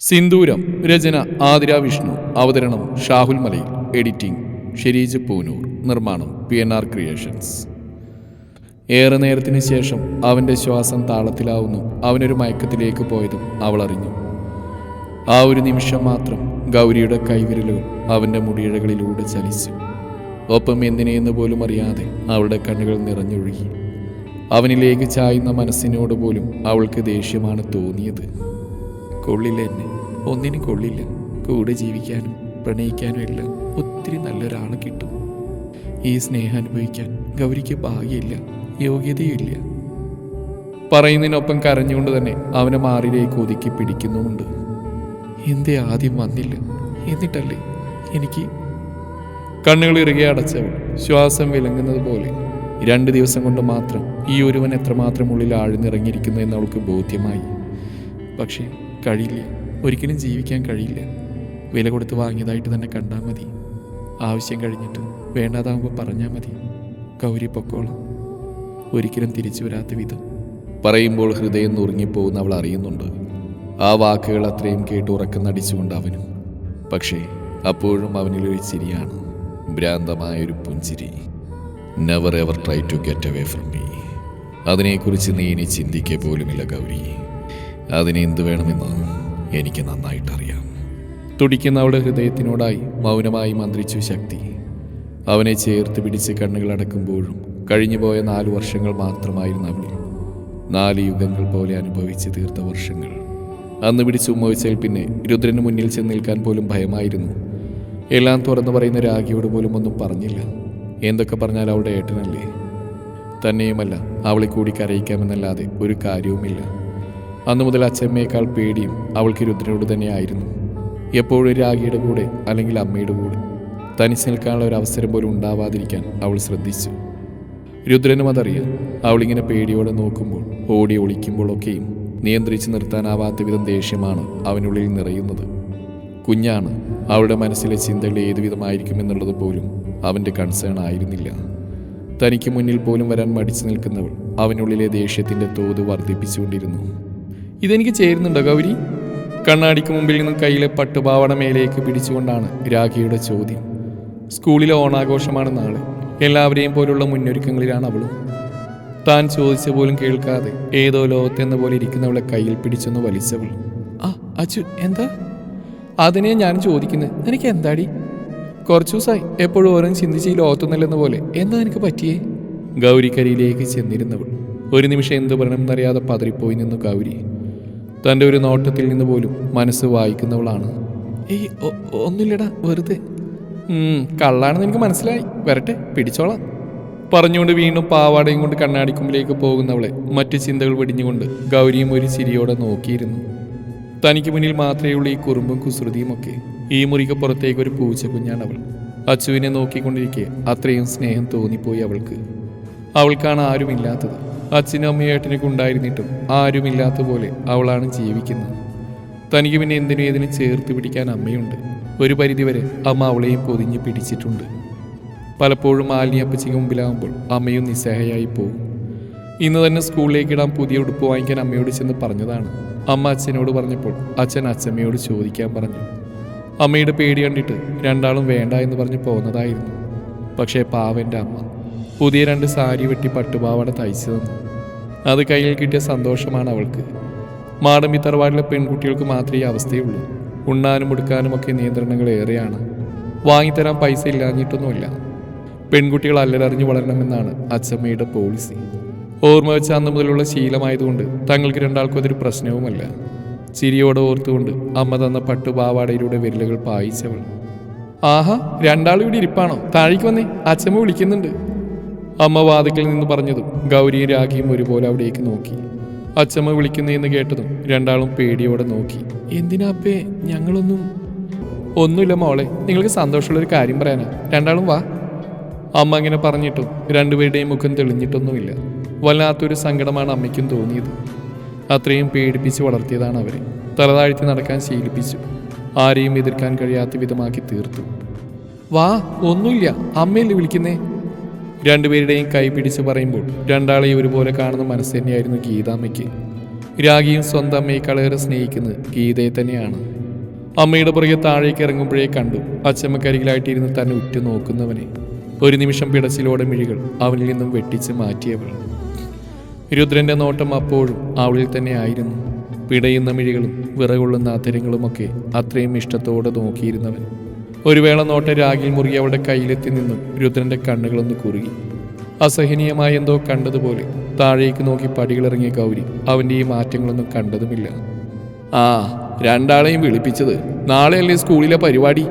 സിന്ദൂരം രചന ആതിര വിഷ്ണു അവതരണം ഷാഹുൽ മലയിൽ എഡിറ്റിംഗ് ഷെരീജ് പൂനൂർ നിർമ്മാണം പി എൻ ആർ ക്രിയേഷൻസ്. ഏറെ നേരത്തിന് ശേഷം അവന്റെ ശ്വാസം താളത്തിലാവുന്നു അവനൊരു മയക്കത്തിലേക്ക് പോയതും അവൾ അറിഞ്ഞു. ആ ഒരു നിമിഷം മാത്രം ഗൗരിയുടെ കൈവിരലുകൾ അവന്റെ മുടിയിഴകളിലൂടെ ചലിച്ചു. ഒപ്പം എന്തിനെയെന്ന് പോലും അറിയാതെ അവളുടെ കണ്ണുകൾ നിറഞ്ഞൊഴുകി. അവനിലേക്ക് ചായുന്ന മനസ്സിനോട് പോലും അവൾക്ക് ദേഷ്യമാണ് തോന്നിയത്. കൊള്ളില്ല എന്നെ. ഒന്നിനും കൊള്ളില്ല. കൂടെ ജീവിക്കാനും പ്രണയിക്കാനും എല്ലാം ഒത്തിരി നല്ലൊരാളെ കിട്ടും. ഈ സ്നേഹം അനുഭവിക്കാൻ ഗൗരിക്ക് ഭാഗ്യമില്ല. യോഗ്യതയുമില്ല. പറയുന്നതിനൊപ്പം കരഞ്ഞുകൊണ്ട് തന്നെ അവനെ മാറിലേക്ക് ഒതുക്കി പിടിക്കുന്നുമുണ്ട്. എന്തേ ആദ്യം വന്നില്ല? എന്നിട്ടല്ലേ? എനിക്ക് കണ്ണുകൾ ഇറുകെ അടച്ചവൾ. ശ്വാസം വിലങ്ങുന്നത് പോലെ. രണ്ട് ദിവസം കൊണ്ട് മാത്രം ഈ ഒരുവൻ എത്രമാത്രം ഉള്ളിൽ ആഴ്ന്നിറങ്ങിയിരിക്കുന്നു എന്ന് അവൾക്ക് ബോധ്യമായി. പക്ഷേ കഴിയില്ല? ഒരിക്കലും ജീവിക്കാൻ കഴിയില്ല. വില കൊടുത്ത് വാങ്ങിയതായിട്ട് തന്നെ കണ്ടാൽ മതി. ആവശ്യം കഴിഞ്ഞിട്ട് വേണ്ടാതാകുമ്പോൾ പറഞ്ഞാൽ മതി. ഗൗരി പൊക്കോളാം. ഒരിക്കലും തിരിച്ചു വരാത്ത വിധം. പറയുമ്പോൾ ഹൃദയം നുറുങ്ങിപ്പോകുന്ന അവൾ അറിയുന്നുണ്ട്. ആ വാക്കുകൾ അത്രയും കേട്ട് ഉറക്കം നടിച്ചുകൊണ്ട് അവനും. പക്ഷേ അപ്പോഴും അവനിലൊരു ചിരിയാണ്. ഭ്രാന്തമായൊരു പുഞ്ചിരി. Never ever try to get away from me അതിനെക്കുറിച്ച് നീ ഇനി ചിന്തിക്കുക പോലുമില്ല ഗൗരി. അതിന് എന്ത് വേണമെന്ന് എനിക്ക് നന്നായിട്ടറിയാം. തുടിക്കുന്ന അവളുടെ ഹൃദയത്തിനോടായി മൗനമായി മന്ത്രിച്ചു ശക്തി. അവനെ ചേർത്ത് പിടിച്ച് കണ്ണുകൾ അടക്കുമ്പോഴും കഴിഞ്ഞുപോയ നാല് വർഷങ്ങൾ മാത്രമായിരുന്നു അവൾ നാല് യുഗങ്ങൾ പോലെ അനുഭവിച്ച് തീർത്ത വർഷങ്ങൾ. അന്ന് പിടിച്ച് ഉമ്മവച്ചാൽ പിന്നെ രുദ്രന് മുന്നിൽ ചെന്ന് നിൽക്കാൻ പോലും ഭയമായിരുന്നു. എല്ലാം തുറന്നു പറയുന്ന രാഗിയോട് പോലും ഒന്നും പറഞ്ഞില്ല. എന്തൊക്കെ പറഞ്ഞാൽ അവളുടെ ഏട്ടനല്ലേ? തന്നെയുമല്ല അവളെ കൂടി കരയിക്കാമെന്നല്ലാതെ ഒരു കാര്യവുമില്ല. അന്നു മുതൽ അച്ഛമ്മയേക്കാൾ പേടിയും അവൾക്ക് രുദ്രനോട് തന്നെയായിരുന്നു. എപ്പോഴും രാഗിയുടെ കൂടെ അല്ലെങ്കിൽ അമ്മയുടെ കൂടെ. തനിച്ച് നിൽക്കാനുള്ള ഒരു അവസരം പോലും ഉണ്ടാവാതിരിക്കാൻ അവൾ ശ്രദ്ധിച്ചു. രുദ്രനും അതറിയാം. അവളിങ്ങനെ പേടിയോടെ നോക്കുമ്പോൾ ഓടി ഒളിക്കുമ്പോഴൊക്കെയും നിയന്ത്രിച്ച് നിർത്താനാവാത്ത വിധം ദേഷ്യമാണ് അവനുള്ളിൽ നിറയുന്നത്. കുഞ്ഞാണ്. അവളുടെ മനസ്സിലെ ചിന്തകൾ ഏതുവിധമായിരിക്കും എന്നുള്ളത് പോലും അവന്റെ കൺസേൺ ആയിരുന്നില്ല. തനിക്ക് മുന്നിൽ പോലും വരാൻ മടിച്ചു നിൽക്കുന്നവൾ അവനുള്ളിലെ ദേഷ്യത്തിന്റെ തോത് വർദ്ധിപ്പിച്ചുകൊണ്ടിരുന്നു. ഇതെനിക്ക് ചേരുന്നുണ്ടോ ഗൗരി? കണ്ണാടിക്ക് മുമ്പിൽ നിന്ന് കയ്യിലെ പട്ടുപാവട മേലേക്ക് പിടിച്ചുകൊണ്ടാണ് രാഖിയുടെ ചോദ്യം. സ്കൂളിലെ ഓണാഘോഷമാണ് നാളെ. എല്ലാവരെയും പോലുള്ള മുന്നൊരുക്കങ്ങളിലാണ് അവളും. താൻ ചോദിച്ച പോലും കേൾക്കാതെ ഏതോ ലോകത്തെന്ന പോലെ ഇരിക്കുന്നവളെ കയ്യിൽ പിടിച്ചൊന്ന് വലിച്ചവൾ. ആ അച്ചു എന്താ? അതിനെ ഞാൻ ചോദിക്കുന്നത് എനിക്ക് എന്താടി? കുറച്ചു ദിവസമായി. എപ്പോഴും ഓരോ ചിന്തിച്ച് ഈ ലോകത്തുന്നില്ലെന്ന പോലെ. എന്താ നിനക്ക് പറ്റിയേ? ഗൗരിക്കരിയിലേക്ക് ചെന്നിരുന്നവൾ. ഒരു നിമിഷം എന്ത് പറയണമെന്നറിയാതെ പതറിപ്പോയി നിന്നു ഗൗരി. തന്റെ ഒരു നോട്ടത്തിൽ നിന്ന് പോലും മനസ്സ് വായിക്കുന്നവളാണ്. ഏയ് ഒന്നുമില്ലടാ വെറുതെ. കള്ളാണെന്ന് എനിക്ക് മനസ്സിലായി. വരട്ടെ പിടിച്ചോളാം. പറഞ്ഞുകൊണ്ട് വീണ്ടും പാവാടയും കൊണ്ട് കണ്ണാടിക്കുമ്പിലേക്ക് പോകുന്നവളെ മറ്റു ചിന്തകൾ വെടിഞ്ഞുകൊണ്ട് ഗൗരിയും ഒരു ചിരിയോടെ നോക്കിയിരുന്നു. തനിക്ക് മുന്നിൽ മാത്രമേ ഉള്ളൂ ഈ കുറുമ്പും കുസൃതിയും ഒക്കെ. ഈ മുറിക്ക് പുറത്തേക്ക് ഒരു പൂച്ച കുഞ്ഞാണ് അവൾ അച്ചുവിനെ നോക്കിക്കൊണ്ടിരിക്കെ അത്രയും സ്നേഹം തോന്നിപ്പോയി അവൾക്ക്. അവൾക്കാണ് ആരുമില്ലാത്തത്. അച്ഛനും അമ്മയും ഉണ്ടായിരുന്നിട്ടും ആരുമില്ലാത്ത പോലെ അവളാണ് ജീവിക്കുന്നത്. തനിക്ക് പിന്നെ എന്തിനും ഏതിനും ചേർത്ത് പിടിക്കാൻ അമ്മയുണ്ട്. ഒരു പരിധിവരെ അമ്മ അവളെയും പൊതിഞ്ഞ് പിടിച്ചിട്ടുണ്ട്. പലപ്പോഴും മാലിനി അപ്പച്ചിക്ക് മുമ്പിലാകുമ്പോൾ അമ്മയും നിസ്സഹായായി പോകും. ഇന്ന് തന്നെ സ്കൂളിലേക്ക് ഇടാൻ പുതിയ ഉടുപ്പ് വാങ്ങിക്കാൻ അമ്മയോട് ചെന്ന് പറഞ്ഞതാണ്. അമ്മ അച്ഛനോട് പറഞ്ഞപ്പോൾ അച്ഛൻ അച്ഛമ്മയോട് ചോദിക്കാൻ പറഞ്ഞു. അമ്മയുടെ പേടി കണ്ടിട്ട് രണ്ടാളും വേണ്ട എന്ന് പറഞ്ഞ് പോകുന്നതായിരുന്നു പക്ഷേ പാവന്റെ അമ്മ. പുതിയ രണ്ട് സാരി വെട്ടി പട്ടുപാവാട തയ്ച്ചു തന്നു. അത് കയ്യിൽ കിട്ടിയ സന്തോഷമാണ് അവൾക്ക്. മാടമ്പി തറവാടിലെ പെൺകുട്ടികൾക്ക് മാത്രമേ അവസ്ഥയുള്ളൂ. ഉണ്ണാനും ഉടുക്കാനും ഒക്കെ നിയന്ത്രണങ്ങൾ ഏറെയാണ്. വാങ്ങിത്തരാൻ പൈസ ഇല്ലാഞ്ഞിട്ടൊന്നുമില്ല. പെൺകുട്ടികൾ അല്ലലറിഞ്ഞു വളരണമെന്നാണ് അച്ചമ്മയുടെ പോളിസി ഓർമ്മ വെച്ച അന്ന് മുതലുള്ള ശീലമായതുകൊണ്ട് തങ്ങൾക്ക് രണ്ടാൾക്കും അതൊരു പ്രശ്നവുമല്ല. ചിരിയോടെ ഓർത്തുകൊണ്ട് അമ്മ തന്ന പട്ടുപാവാടയിലൂടെ വിരലുകൾ പായിച്ചവൾ. ആഹാ രണ്ടാളും ഇവിടെ ഇരിപ്പാണോ? താഴേക്ക് വന്നേ അച്ചമ്മ വിളിക്കുന്നുണ്ട്. അമ്മ വാതിക്കൽ നിന്ന് പറഞ്ഞതും ഗൗരിയും രാഖിയും ഒരുപോലെ അവിടേക്ക് നോക്കി. അച്ചമ്മ വിളിക്കുന്നതെന്ന് കേട്ടതും രണ്ടാളും പേടിയോടെ നോക്കി. എന്തിനാ അപ്പേ? ഞങ്ങളൊന്നും ഒന്നുമില്ല മോളെ. നിങ്ങൾക്ക് സന്തോഷമുള്ളൊരു കാര്യം പറയാനാ. രണ്ടാളും വാ. അമ്മ അങ്ങനെ പറഞ്ഞിട്ടും രണ്ടുപേരുടെയും മുഖം തെളിഞ്ഞിട്ടൊന്നുമില്ല. വല്ലാത്തൊരു സങ്കടമാണ് അമ്മയ്ക്കും തോന്നിയത്. അത്രയും പേടിപ്പിച്ച് വളർത്തിയതാണ് അവരെ. തലതാഴ്ത്തി നടക്കാൻ ശീലിപ്പിച്ചു. ആരെയും എതിർക്കാൻ കഴിയാത്ത വിധമാക്കി തീർത്തു. വാ ഒന്നുമില്ല. അമ്മയല്ലേ വിളിക്കുന്നേ? രണ്ടുപേരുടെയും കൈ പിടിച്ച് പറയുമ്പോൾ രണ്ടാളെയും ഒരുപോലെ കാണുന്ന മനസ്സ് തന്നെയായിരുന്നു ഗീതാമ്മയ്ക്ക്. രാഗിയും സ്വന്തം അമ്മയെക്കാളേറെ സ്നേഹിക്കുന്നത് ഗീതയെ തന്നെയാണ്. അമ്മയുടെ പുറകെ താഴേക്ക് ഇറങ്ങുമ്പോഴേ കണ്ടു അച്ചമ്മക്കരികിലായിട്ടിരുന്ന് തന്നെ ഉറ്റു നോക്കുന്നവനെ ഒരു നിമിഷം പിടച്ചിലോടെ മിഴികൾ അവനിൽ നിന്നും വെട്ടിച്ച് മാറ്റിയവൾ. രുദ്രന്റെ നോട്ടം അപ്പോഴും അവളിൽ തന്നെ ആയിരുന്നു. പിടയുന്ന മിഴികളും വിറകൊള്ളുന്ന അധരങ്ങളുമൊക്കെ അത്രയും ഇഷ്ടത്തോടെ നോക്കിയിരുന്നവൻ. ഒരു വേള നോട്ട രാഗിൽ മുറി അവളുടെ കയ്യിലെത്തി നിന്നും. രുദ്രന്റെ കണ്ണുകളൊന്ന് കുറുകി. അസഹനീയമായ എന്തോ കണ്ടതുപോലെ താഴേക്ക് നോക്കി പടികളിറങ്ങിയ ഗൗരി അവന്റെ ഈ മാറ്റങ്ങളൊന്നും കണ്ടതുമില്ല. ആ രണ്ടാളെയും വിളിപ്പിച്ചത് നാളെയല്ലേ സ്കൂളിലെ പരിപാടി?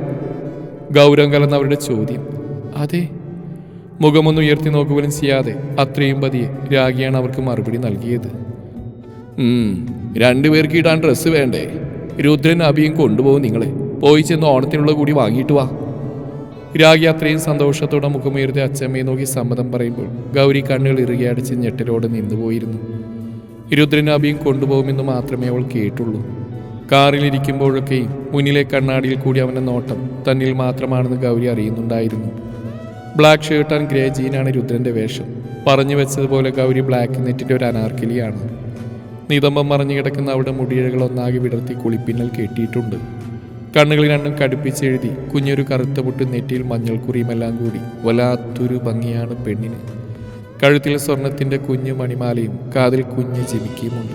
ഗൗരവം കലർന്ന അവരുടെ ചോദ്യം. അതെ. മുഖമൊന്നും ഉയർത്തി നോക്കുവാനും ചെയ്യാതെ അത്രയും പതിയെ രാഗിയാണ് അവർക്ക് മറുപടി നൽകിയത്. രണ്ടുപേർക്ക് ഇടാൻ ഡ്രസ്സ് വേണ്ടേ? രുദ്രൻ അഭിയും കൊണ്ടുപോകും നിങ്ങളെ. പോയി ചെന്ന് ഓണത്തിനുള്ള കൂടി വാങ്ങിയിട്ട് വാ. രാഗി അത്രയും സന്തോഷത്തോടെ മുഖമുയർത്തി അച്ചമ്മയെ നോക്കി സമ്മതം പറയുമ്പോൾ ഗൗരി കണ്ണുകൾ ഇറുകി അടിച്ച് ഞെട്ടലോടെ നിന്നുപോയിരുന്നു. രുദ്രനാഭിയും കൊണ്ടുപോകുമെന്ന് മാത്രമേ അവൾ കേട്ടുള്ളൂ. കാറിലിരിക്കുമ്പോഴൊക്കെയും മുന്നിലെ കണ്ണാടിയിൽ കൂടി അവന്റെ നോട്ടം തന്നിൽ മാത്രമാണെന്ന് ഗൗരി അറിയുന്നുണ്ടായിരുന്നു. ബ്ലാക്ക് ഷർട്ട് ആൻഡ് ഗ്രേ ജീനാണ് രുദ്രന്റെ വേഷം. പറഞ്ഞു വെച്ചതുപോലെ ഗൗരി ബ്ലാക്ക് നെറ്റിന്റെ ഒരു അനാർക്കിലിയാണ്. നിതമ്പം മറഞ്ഞു കിടക്കുന്ന അവിടെ മുടിയിഴകൾ ഒന്നാകെ വിടർത്തി കുളിപ്പിന്നൽ കെട്ടിയിട്ടുണ്ട്. കണ്ണുകളിൽ രണ്ടും കടുപ്പിച്ചെഴുതി കുഞ്ഞൊരു കറുത്ത പൊട്ട് നെറ്റിയിൽ മഞ്ഞൾക്കുറിയുമെല്ലാം കൂടി. വല്ലാത്തൊരു ഭംഗിയാണ് പെണ്ണിന്. കഴുത്തിൽ സ്വർണത്തിന്റെ കുഞ്ഞു മണിമാലയും കാതിൽ കുഞ്ഞ് ജിമിക്കിയുമുണ്ട്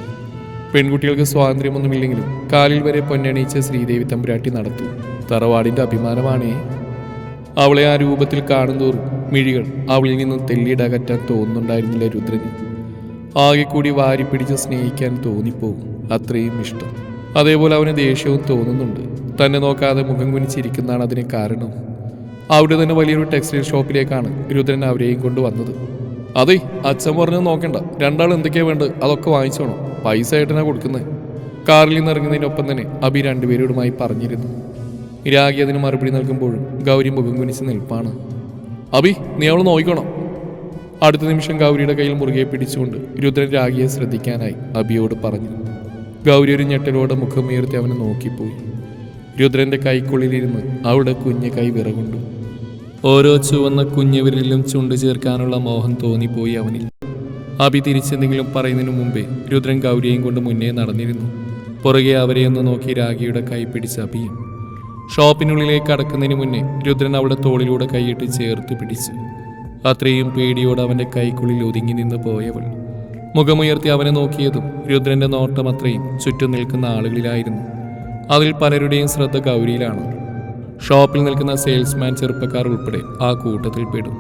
പെൺകുട്ടികൾക്ക് സ്വാതന്ത്ര്യമൊന്നുമില്ലെങ്കിലും കാലിൽ വരെ പൊന്നണിയിച്ച ശ്രീദേവി തമ്പുരാട്ടി നടത്തു. തറവാടിന്റെ അഭിമാനമാണേ. അവളെ ആ രൂപത്തിൽ കാണുന്തോറും മിഴികൾ അവളിൽ നിന്നും തെല്ലിടകറ്റാൻ തോന്നുന്നുണ്ടായിരുന്നില്ല രുദ്രന്. ആകെ കൂടി വാരി പിടിച്ച് സ്നേഹിക്കാൻ തോന്നിപ്പോവും അത്രയും ഇഷ്ടം. അതേപോലെ അവന് ദേഷ്യവും തോന്നുന്നുണ്ട്. തന്നെ നോക്കാതെ മുഖം കുനിച്ചിരിക്കുന്നതാണ് അതിന് കാരണം. അവിടെ തന്നെ വലിയൊരു ടെക്സ്റ്റൈൽ ഷോപ്പിലേക്കാണ് രുദ്രൻ അവരെയും കൊണ്ടുവന്നത്. അതെ അച്ഛൻ പറഞ്ഞത് നോക്കണ്ട. രണ്ടാൾ എന്തൊക്കെയാ വേണ്ടത്? അതൊക്കെ വാങ്ങിച്ചോണം. പൈസ ഏട്ടനാ കൊടുക്കുന്നത്. കാറിൽ നിന്ന് ഇറങ്ങുന്നതിനൊപ്പം തന്നെ അബി രണ്ടുപേരോടുമായി പറഞ്ഞിരുന്നു. രാഗി അതിന് മറുപടി നൽകുമ്പോഴും ഗൗരി മുഖം കുനിച്ച് നിൽപ്പാണ്. അബി നീ അവൾ നോക്കണം അടുത്ത നിമിഷം ഗൗരിയുടെ കയ്യിൽ മുറുകെ പിടിച്ചുകൊണ്ട് രുദ്രൻ രാഗിയെ ശ്രദ്ധിക്കാനായി അബിയോട് പറഞ്ഞു. ഗൗരി ഒരു ഞെട്ടലോടെ മുഖമുയർത്തി അവനെ നോക്കിപ്പോയി. രുദ്രന്റെ കൈക്കുള്ളിലിരുന്ന് അവിടെ കുഞ്ഞ് കൈ വിറകൊണ്ടു. ഓരോ ചുവന്ന കുഞ്ഞുവിരലിലും ചുണ്ടു ചേർക്കാനുള്ള മോഹം തോന്നിപ്പോയി അവനിൽ. അഭി തിരിച്ചെന്തെങ്കിലും പറയുന്നതിനു മുമ്പേ രുദ്രൻ ഗൗരിയെയും കൊണ്ട് മുന്നേ നടന്നിരുന്നു. പുറകെ അവരെ ഒന്ന് നോക്കി രാഗിയുടെ കൈ പിടിച്ച് അഭിയും. ഷോപ്പിനുള്ളിലേക്ക് കടക്കുന്നതിന് മുന്നേ രുദ്രൻ അവളുടെ തോളിലൂടെ കൈയിട്ട് ചേർത്ത് പിടിച്ചു. അത്രയും പേടിയോടെ അവന്റെ കൈക്കുള്ളിൽ ഒതുങ്ങി നിന്ന് പോയവൾ. മുഖമുയർത്തി അവനെ നോക്കിയതും രുദ്രന്റെ നോട്ടം അത്രയും ചുറ്റും നിൽക്കുന്ന ആളുകളിലായിരുന്നു. അതിൽ പലരുടെയും ശ്രദ്ധ ഗൗരിയിലാണ്. ഷോപ്പിൽ നിൽക്കുന്ന സെയിൽസ്മാൻ ചെറുപ്പക്കാർ ഉൾപ്പെടെ ആ കൂട്ടത്തിൽ പെടും.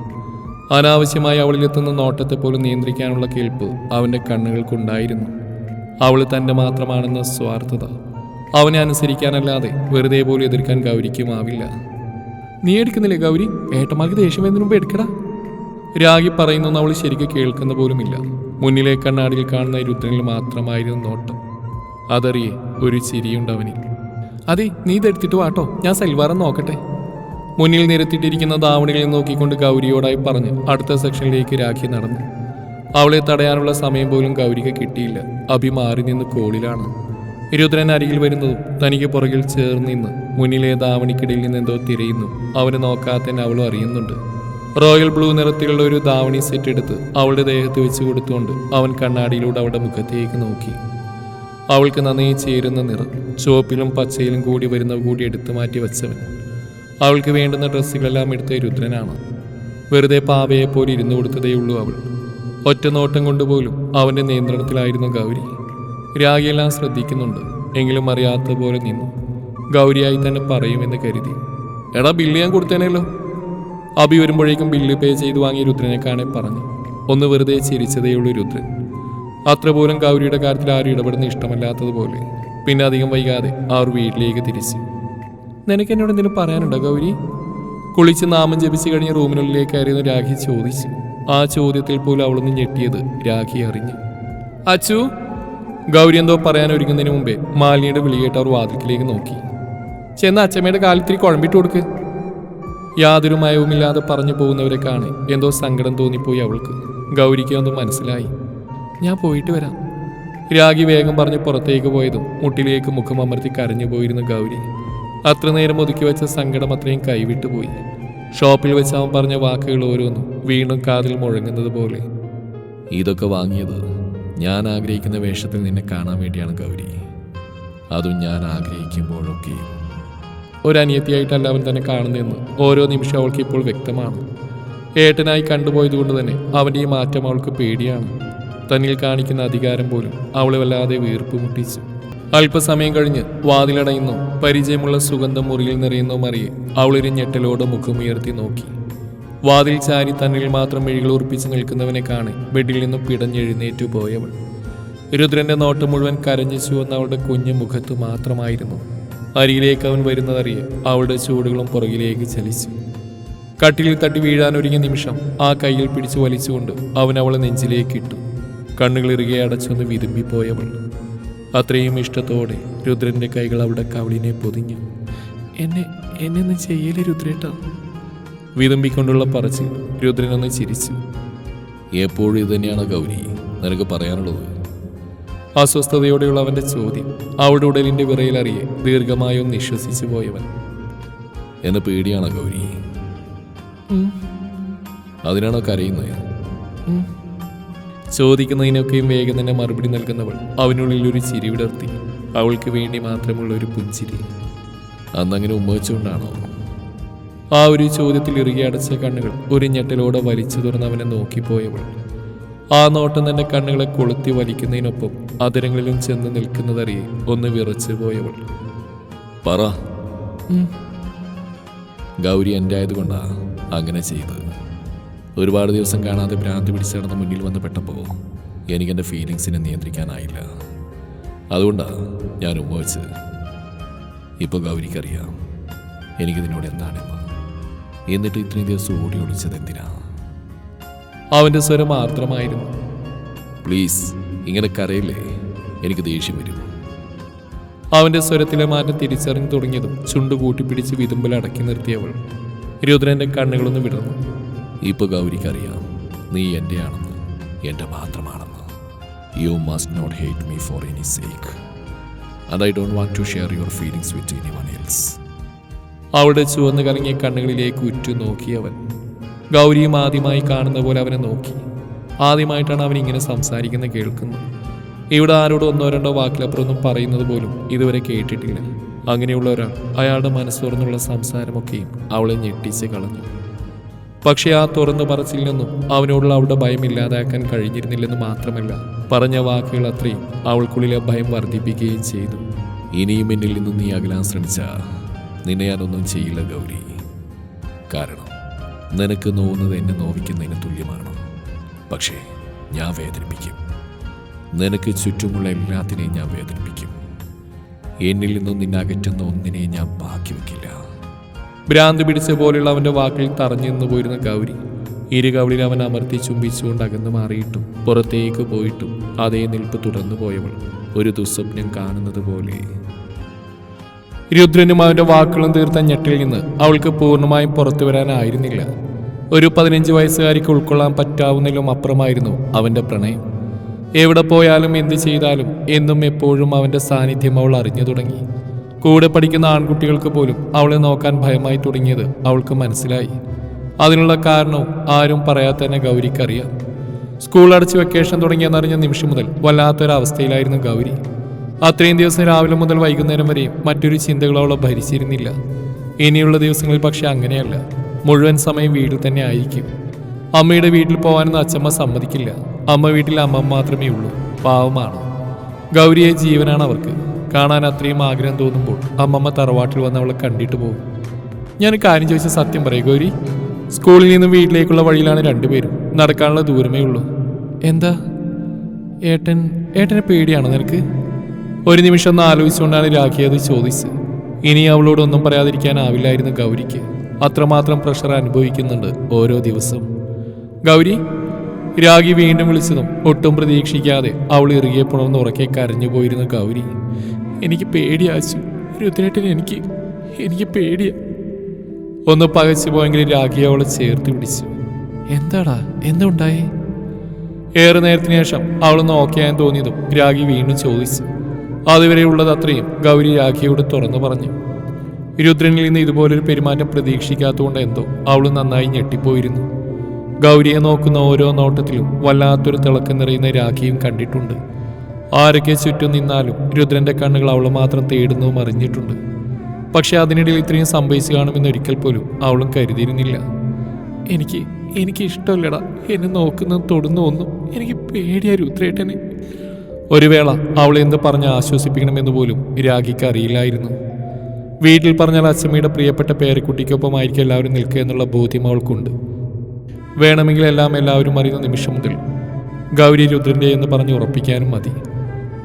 അനാവശ്യമായി അവളിലെത്തുന്ന നോട്ടത്തെ പോലും നിയന്ത്രിക്കാനുള്ള കേൾപ്പ് അവന്റെ കണ്ണുകൾക്കുണ്ടായിരുന്നു. അവൾ തന്റെ മാത്രമാണെന്ന സ്വാർത്ഥത അവനെ അനുസരിക്കാനല്ലാതെ വെറുതെ പോലും എതിർക്കാൻ ഗൗരിക്കുമാവില്ല നീ എടുക്കുന്നില്ലേ ഗൗരി? ഏട്ടന്മാർക്ക് ദേഷ്യം വരുന്നതിന് മുമ്പ് എടുക്കടാ. രാഗി പറയുന്നൊന്നും അവൾ ശരിക്കും കേൾക്കുന്ന പോലുമില്ല. മുന്നിലെ കണ്ണാടിയിൽ കാണുന്ന രുദ്രനിൽ മാത്രമായിരുന്നു നോട്ടം. അതറിയേ ഒരു ചിരിയുണ്ട് അവനിൽ. അതെ നീ ഇതെടുത്തിട്ട് വാട്ടോ ഞാൻ സെൽവാറ നോക്കട്ടെ. മുന്നിൽ നിരത്തിയിട്ടിരിക്കുന്ന ദാവണികളെ നോക്കിക്കൊണ്ട് ഗൗരിയോടായി പറഞ്ഞ് അടുത്ത സെക്ഷനിലേക്ക് രാഖി നടന്നു. അവളെ തടയാനുള്ള സമയം പോലും ഗൗരിക്ക് കിട്ടിയില്ല. അഭി മാറി നിന്ന് കോളിലാണ്. രുദ്രൻ അരികിൽ വരുന്നതും തനിക്ക് പുറകിൽ ചേർന്ന് നിന്ന് മുന്നിലെ ദാവണിക്കിടയിൽ നിന്ന് എന്തോ തിരയുന്നു. അവന് നോക്കാതെ തന്നെ അവളും അറിയുന്നുണ്ട്. റോയൽ ബ്ലൂ നിറത്തിലുള്ള ഒരു ദാവണി സെറ്റ് എടുത്ത് അവളുടെ ദേഹത്ത് വെച്ച് കൊടുത്തുകൊണ്ട് അവൻ കണ്ണാടിയിലൂടെ അവളുടെ മുഖത്തേക്ക് നോക്കി. അവൾക്ക് നന്നായി ചേരുന്ന നിറം ചുവപ്പിലും പച്ചയിലും കൂടി വരുന്നവ കൂടി എടുത്തു മാറ്റി വെച്ചവൻ. അവൾക്ക് വേണ്ടുന്ന ഡ്രസ്സുകളെല്ലാം എടുത്ത രുദ്രനാണ്. വെറുതെ പാവയെ പോലെ ഇരുന്നു കൊടുത്തതേയുള്ളൂ അവൾ. ഒറ്റ നോട്ടം കൊണ്ടുപോലും അവന്റെ നിയന്ത്രണത്തിലായിരുന്നു ഗൗരി. രാഗിയെല്ലാം ശ്രദ്ധിക്കുന്നുണ്ട് എങ്കിലും അറിയാത്ത പോലെ നിന്നു. ഗൗരിയായി തന്നെ പറയുമെന്ന് കരുതി. എടാ ബില്ല് ഞാൻ കൊടുത്തേനല്ലോ. അഭി വരുമ്പോഴേക്കും ബില്ല് പേ ചെയ്ത് വാങ്ങിയ രുദ്രനെ പറഞ്ഞു. ഒന്ന് വെറുതെ ചിരിച്ചതേയുള്ളൂ രുദ്രൻ. അത്ര പോലും ഗൗരിയുടെ കാര്യത്തിൽ ആരും ഇടപെടുന്ന ഇഷ്ടമല്ലാത്തതുപോലെ. പിന്നെ അധികം വൈകാതെ അവർ വീട്ടിലേക്ക് തിരിച്ചു. നിനക്ക് എന്നോട് എന്തെങ്കിലും പറയാനുണ്ടോ ഗൗരി? കുളിച്ച് നാമം ജപിച്ച് കഴിഞ്ഞ് റൂമിനുള്ളിലേക്കായിരുന്നു രാഖി ചോദിച്ചു. ആ ചോദ്യത്തിൽ പോലും അവളൊന്ന് ഞെട്ടിയത് രാഖി അറിഞ്ഞു. അച്ചു ഗൗരി എന്തോ പറയാൻ ഒരുങ്ങുന്നതിന് മുമ്പേ മാലിനിയുടെ വിളിയേട്ട് അവർ വാതിൽക്കിലേക്ക് നോക്കി. ചെന്ന് അച്ചമ്മയുടെ കാലത്തിരി കുഴമ്പിട്ട് കൊടുക്ക്. യാതൊരു മയവുമില്ലാതെ പറഞ്ഞു പോകുന്നവരെ കാണെ എന്തോ സങ്കടം തോന്നിപ്പോയി അവൾക്ക്. ഗൗരിക്ക് അതൊന്നും മനസ്സിലായി. ഞാൻ പോയിട്ട് വരാം. രാഗി വേഗം പറഞ്ഞ് പുറത്തേക്ക് പോയതും മുട്ടിലേക്ക് മുഖം അമർത്തി കരഞ്ഞു പോയിരുന്ന ഗൗരി. അത്ര നേരം ഒതുക്കി വെച്ച സങ്കടം അത്രയും കൈവിട്ടു പോയി. ഷോപ്പിൽ വെച്ച് അവൻ പറഞ്ഞ വാക്കുകൾ ഓരോന്നും വീണ്ടും കാതിൽ മുഴങ്ങുന്നത് പോലെ. ഇതൊക്കെ വാങ്ങിയത് ഞാൻ ആഗ്രഹിക്കുന്ന വേഷത്തിൽ നിന്നെ കാണാൻ വേണ്ടിയാണ് ഗൗരി. അതും ഞാൻ ആഗ്രഹിക്കുമ്പോഴൊക്കെ. ഒരു അനിയത്തിയായിട്ടല്ല അവൻ തന്നെ കാണുന്നതെന്ന് ഓരോ നിമിഷം അവൾക്ക് ഇപ്പോൾ വ്യക്തമാണ്. ഏട്ടനായി കണ്ടുപോയതുകൊണ്ട് തന്നെ അവന്റെ ഈ മാറ്റം അവൾക്ക് പേടിയാണ്. തന്നിൽ കാണിക്കുന്ന അധികാരം പോലും അവളെ വല്ലാതെ വീർപ്പ് മുട്ടിച്ചു. അല്പസമയം കഴിഞ്ഞ് വാതിലടയുന്നു. പരിചയമുള്ള സുഗന്ധം മുറിയിൽ നിറയുന്നു മറിയെ അവളൊരു ഞെട്ടലോടെ മുഖമുയർത്തി നോക്കി. വാതിൽ ചാരി തന്നിൽ മാത്രം മെഴികൾ ഉറപ്പിച്ച് നിൽക്കുന്നവനെ കാണി ബെഡിൽ നിന്നും പിടഞ്ഞെഴുന്നേറ്റു പോയവൾ. രുദ്രന്റെ നോട്ടം മുഴുവൻ കരഞ്ഞു ചുവന്ന അവളുടെ കുഞ്ഞു മുഖത്ത് മാത്രമായിരുന്നു. അരിയിലേക്ക് അവൻ വരുന്നതറിയെ അവളുടെ ചൂടുകളും പുറകിലേക്ക് ചലിച്ചു. കട്ടിലിൽ തട്ടി വീഴാനൊരുങ്ങിയ നിമിഷം ആ കയ്യിൽ പിടിച്ചു വലിച്ചുകൊണ്ട് അവൻ അവളെ നെഞ്ചിലേക്ക് ഇട്ടു. കണ്ണുകൾ ഇറുകെ അടച്ചൊന്ന് വിതുമ്പിപ്പോയവൾ. അത്രയും ഇഷ്ടത്തോടെ രുദ്രന്റെ കൈകൾ അവിടെ കവളിനെ പൊതിഞ്ഞു. എന്നെ എന്നെ ഒന്ന് ചെയ്യലേ രുദ്രേട്ടാ? വിതുമ്പിക്കൊണ്ടുള്ള പറച്ചിൽ രുദ്രനൊന്ന് ചിരിച്ചു. എപ്പോഴും ഇത് തന്നെയാണ് ഗൗരി? നിനക്ക് പറയാനുള്ളത്? അസ്വസ്ഥതയോടെയുള്ള അവന്റെ ചോദ്യം അവളുടെ ഉടലിന്റെ വിറയിലറിയെ ദീർഘമായും നിശ്വസിച്ചു പോയവൻ. എന്ന് പേടിയാണ് ഗൗരി? അതിനാണോ കരയുന്നത്? ചോദിക്കുന്നതിനൊക്കെയും വേഗം തന്നെ മറുപടി നൽകുന്നവൾ അവനുള്ളിൽ ഒരു ചിരി വിടർത്തി. അവൾക്ക് വേണ്ടി മാത്രമുള്ള ഒരു പുഞ്ചിരി. അന്നങ്ങനെ ഉമ്മ വെച്ചുകൊണ്ടാണോ ആ ഒരു ചോദ്യത്തിൽ ഇറുകി അടച്ച കണ്ണുകൾ ഒരു ഞെട്ടലോടെ വലിച്ചു തുറന്ന് അവനെ നോക്കിപ്പോയവൾ. ആ നോട്ടം തന്നെ കണ്ണുകളെ കൊളുത്തി വലിക്കുന്നതിനൊപ്പം അതിരങ്ങളിലും ചെന്ന് നിൽക്കുന്നതറിയെ ഒന്ന് വിറച്ചു പോയവൾ. പറ. ഗൗരി എന്റെ ആയതുകൊണ്ടാ അങ്ങനെ ചെയ്തത്. ഒരുപാട് ദിവസം കാണാതെ ഭ്രാന്തി പിടിച്ച് നടന്ന് മുന്നിൽ വന്ന് പെട്ടപ്പോൾ എനിക്ക് എന്റെ ഫീലിങ്സിനെ നിയന്ത്രിക്കാനായില്ല. അതുകൊണ്ടാണ് ഞാൻ ഉമ്മ വെച്ചത് ഇപ്പോൾ ഗൗരിക്കറിയാം എനിക്കിതിനോട് എന്താണെന്ന്. എന്നിട്ട് ഇത്രയും ദിവസം ഓടി ഒളിച്ചത് എന്തിനാ? അവന്റെ സ്വരം ആർദ്രമായിരുന്നു. പ്ലീസ് ഇങ്ങനെ കരയില്ലേ? എനിക്ക് ദേഷ്യം വരും. അവന്റെ സ്വരത്തിലെ മാറ്റം തിരിച്ചറിഞ്ഞു തുടങ്ങിയതും ചുണ്ടു കൂട്ടിപ്പിടിച്ച് വിതുമ്പൽ അടക്കി നിർത്തിയവൾ രുദ്രന്റെ കണ്ണുകളൊന്ന് വിടർന്നു. ഇപ്പൊ ഗൗരിക്കറിയാം. നീ എന്റെ ആണെന്ന് എന്റെ മാത്രമാണെന്ന്. You must not hate me for any sake and I don't want to share your feelings with anyone else അവിടെ ചുവന്ന് കലങ്ങിയ കണ്ണുകളിലേക്ക് ഉറ്റു നോക്കിയവൻ ഗൗരിയും ആദ്യമായി കാണുന്ന പോലെ അവനെ നോക്കി. ആദ്യമായിട്ടാണ് അവൻ ഇങ്ങനെ സംസാരിക്കുന്നത് കേൾക്കുന്നത്. ഇവിടെ ആരോട് ഒന്നോ രണ്ടോ വാക്കിലപ്പുറമൊന്നും പറയുന്നത് പോലും ഇതുവരെ കേട്ടിട്ടില്ല. അങ്ങനെയുള്ള ഒരാൾ അയാളുടെ മനസ്സ് തുറന്നുള്ള സംസാരമൊക്കെയും അവളെ ഞെട്ടിച്ച് കളഞ്ഞു. പക്ഷേ ആ തുറന്നു പറച്ചിൽ നിന്നും അവനോടുള്ള അവളുടെ ഭയം ഇല്ലാതാക്കാൻ കഴിഞ്ഞിരുന്നില്ലെന്ന് മാത്രമല്ല പറഞ്ഞ വാക്കുകൾ അത്രയും അവൾക്കുള്ളിലെ ഭയം വർദ്ധിപ്പിക്കുകയും ചെയ്തു. ഇനിയും എന്നിൽ നിന്നും നീ അകലാൻ ശ്രമിച്ച നിന്നെ ഞാനൊന്നും ചെയ്യില്ല ഗൗരി. കാരണം നിനക്ക് നോവുന്നത് എന്നെ നോവിക്കുന്നതിന് തുല്യമാണ് പക്ഷേ ഞാൻ വേദനിപ്പിക്കും. നിനക്ക് ചുറ്റുമുള്ള എല്ലാത്തിനെയും ഞാൻ വേദനിപ്പിക്കും. എന്നിൽ നിന്നും നിന്നെ അകറ്റുന്ന ഒന്നിനെയും ഞാൻ ബാക്കി വെക്കില്ല ഭ്രാന്ത് പിടിച്ച പോലെയുള്ള അവന്റെ വാക്കിൽ തറഞ്ഞു നിന്ന് പോയിരുന്ന ഗൗരി. ഇരുകവളിൽ അവൻ അമർത്തി ചുംബിച്ചുകൊണ്ട് അകന്നു മാറിയിട്ടും പുറത്തേക്ക് പോയിട്ടും അതേ നിൽപ്പ് തുടർന്നു പോയവൾ ഒരു ദുസ്വപ്നം കാണുന്നത് പോലെ. രുദ്രനും അവന്റെ വാക്കുകളും തീർത്ത ഞെട്ടിൽ നിന്ന് അവൾക്ക് പൂർണമായും പുറത്തു വരാനായിരുന്നില്ല. ഒരു പതിനഞ്ച് വയസ്സുകാരിക്ക് ഉൾക്കൊള്ളാൻ പറ്റാവുന്നതിലും അപ്പുറമായിരുന്നു അവന്റെ പ്രണയം. എവിടെ പോയാലും എന്ത് ചെയ്താലും എന്നും എപ്പോഴും അവന്റെ സാന്നിധ്യം അവൾ അറിഞ്ഞു തുടങ്ങി. കൂടെ പഠിക്കുന്ന ആൺകുട്ടികൾക്ക് പോലും അവളെ നോക്കാൻ ഭയമായി തുടങ്ങിയത് അവൾക്ക് മനസ്സിലായി. അതിനുള്ള കാരണവും ആരും പറയാത്ത തന്നെ ഗൗരിക്കറിയാം. സ്കൂൾ അടച്ച് വെക്കേഷൻ തുടങ്ങിയെന്നറിഞ്ഞ നിമിഷം മുതൽ വല്ലാത്തൊരവസ്ഥയിലായിരുന്നു ഗൗരി. അത്രയും ദിവസം രാവിലെ മുതൽ വൈകുന്നേരം വരെയും മറ്റൊരു ചിന്തകൾ അവളെ ഭരിച്ചിരുന്നില്ല. ഇനിയുള്ള ദിവസങ്ങളിൽ പക്ഷെ അങ്ങനെയല്ല. മുഴുവൻ സമയം വീട്ടിൽ തന്നെ ആയിരിക്കും. അമ്മയുടെ വീട്ടിൽ പോകാനൊന്നും അച്ചമ്മ സമ്മതിക്കില്ല. അമ്മ വീട്ടിൽ അമ്മ മാത്രമേ ഉള്ളൂ. പാവമാണ്. ഗൗരിയെ ജീവനാണ് അവർക്ക്. കാണാൻ അത്രയും ആഗ്രഹം തോന്നുമ്പോൾ അമ്മമ്മ തറവാട്ടിൽ വന്ന് അവളെ കണ്ടിട്ട് പോകും. ഞാൻ കാര്യം ചോദിച്ച സത്യം പറയും ഗൗരി. സ്കൂളിൽ നിന്നും വീട്ടിലേക്കുള്ള വഴിയിലാണ് രണ്ടുപേരും. നടക്കാനുള്ള ദൂരമേ ഉള്ളൂ. എന്താ? ഏട്ടൻ ഏട്ടനെ പേടിയാണോ നിനക്ക്? ഒരു നിമിഷം ഒന്ന് ആലോചിച്ചുകൊണ്ടാണ് രാഖി അത് ചോദിച്ചത്. ഇനി അവളോടൊന്നും പറയാതിരിക്കാനാവില്ലായിരുന്നു ഗൗരിക്ക്. അത്രമാത്രം പ്രഷർ അനുഭവിക്കുന്നുണ്ട് ഓരോ ദിവസവും ഗൗരി രാഗി വീണ്ടും വിളിച്ചതും ഒട്ടും പ്രതീക്ഷിക്കാതെ അവൾ ഇറുകിയെ പുണർന്ന് ഉറക്കെ കരഞ്ഞു പോയിരുന്ന ഗൗരി. എനിക്ക് പേടിയാച്ചു രുദ്രേട്ടൻ എനിക്ക് എനിക്ക് പേടിയാ. ഒന്ന് പകച്ചു പോയെങ്കിലും രാഖി അവളെ ചേർത്ത് പിടിച്ചു. എന്താടാ എന്തുണ്ടായി ഏറെ നേരത്തിന് ശേഷം അവളൊന്ന് ഓക്കെ ആയെന്ന് തോന്നിയതും രാഖി വീണ്ടും ചോദിച്ചു. അതുവരെ ഉള്ളത് അത്രയും ഗൗരി രാഖിയോട് തുറന്നു പറഞ്ഞു. രുദ്രനിൽ നിന്ന് ഇതുപോലൊരു പെരുമാറ്റം പ്രതീക്ഷിക്കാത്തതുകൊണ്ട് എന്തോ അവൾ നന്നായി ഞെട്ടിപ്പോയിരുന്നു. ഗൗരിയെ നോക്കുന്ന ഓരോ നോട്ടത്തിലും വല്ലാത്തൊരു തിളക്കം നിറയുന്ന രാഖിയും കണ്ടിട്ടുണ്ട്. ആരൊക്കെ ചുറ്റും നിന്നാലും രുദ്രന്റെ കണ്ണുകൾ അവളെ മാത്രം തേടുന്നതും അറിഞ്ഞിട്ടുണ്ട്. പക്ഷെ അതിനിടയിൽ ഇത്രയും സംഭവിച്ചു കാണുമെന്ന് ഒരിക്കൽ പോലും അവളും കരുതിയിരുന്നില്ല. എനിക്ക് എനിക്ക് ഇഷ്ടമല്ലടാ. എന്നെ നോക്കുന്നതും തൊടുന്ന ഒന്നും. എനിക്ക് പേടിയാ രുദ്രേട്ടനെ. ഒരു വേള അവളെ എന്ത് പറഞ്ഞ് ആശ്വസിപ്പിക്കണമെന്ന് പോലും രാഖിക്ക് അറിയില്ലായിരുന്നു. വീട്ടിൽ പറഞ്ഞാൽ അച്ഛമ്മയുടെ പ്രിയപ്പെട്ട പേരക്കുട്ടിക്കൊപ്പമായിരിക്കും എല്ലാവരും നിൽക്കുക എന്നുള്ള ബോധ്യം അവൾക്കുണ്ട്. വേണമെങ്കിൽ എല്ലാം എല്ലാവരും അറിയുന്ന നിമിഷം മുതൽ ഗൗരി രുദ്രന്റെ എന്ന് പറഞ്ഞ് ഉറപ്പിക്കാനും മതി.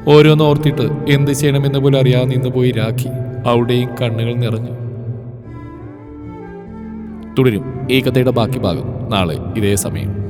ഓരോന്ന് ഓർത്തിട്ട് എന്ത് ചെയ്യണമെന്ന് പോലും അറിയാതെ നിന്ന് പോയി രാഖി അവിടെയും കണ്ണുകൾ നിറഞ്ഞു. തുടരും. ഈ കഥയുടെ ബാക്കി ഭാഗം നാളെ ഇതേ സമയം.